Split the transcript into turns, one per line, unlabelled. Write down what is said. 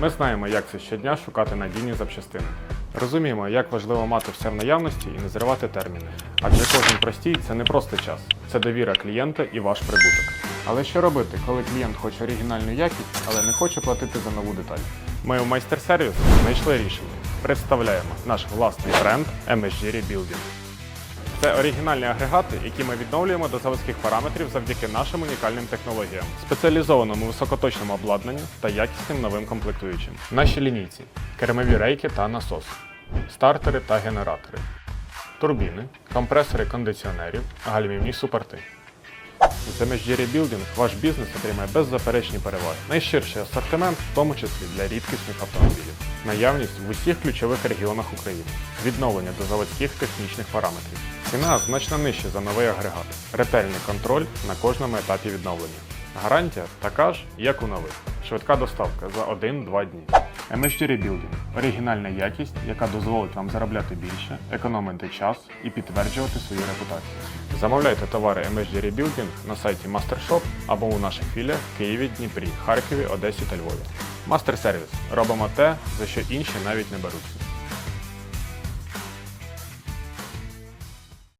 Ми знаємо, як це щодня шукати надійні запчастини. Розуміємо, як важливо мати все в наявності і не зривати терміни. Адже кожен простій це не просто час, це довіра клієнта і ваш прибуток. Але що робити, коли клієнт хоче оригінальну якість, але не хоче платити за нову деталь? Ми у майстер-сервіс знайшли рішення. Представляємо наш власний бренд MSG Rebuilding. Це оригінальні агрегати, які ми відновлюємо до заводських параметрів завдяки нашим унікальним технологіям, спеціалізованому високоточному обладнанню та якісним новим комплектуючим. Наші лінійці кермові рейки та насос, стартери та генератори, турбіни, компресори кондиціонерів, гальмівні супорти. З MSG Building ваш бізнес отримає беззаперечні переваги. Найширший асортимент, в тому числі для рідкісних автомобілів. Наявність в усіх ключових регіонах України. Відновлення до заводських технічних параметрів. Ціна значно нижча за новий агрегат. Ретельний контроль на кожному етапі відновлення. Гарантія така ж, як у нових. Швидка доставка за 1-2 дні. MSG Rebuilding – оригінальна якість, яка дозволить вам заробляти більше, економити час і підтверджувати свою репутацію. Замовляйте товари MSG Rebuilding на сайті MasterShop або у наших філіях в Києві, Дніпрі, Харкові, Одесі та Львові. Мастер Сервіс. Робимо те, за що інші навіть не беруться.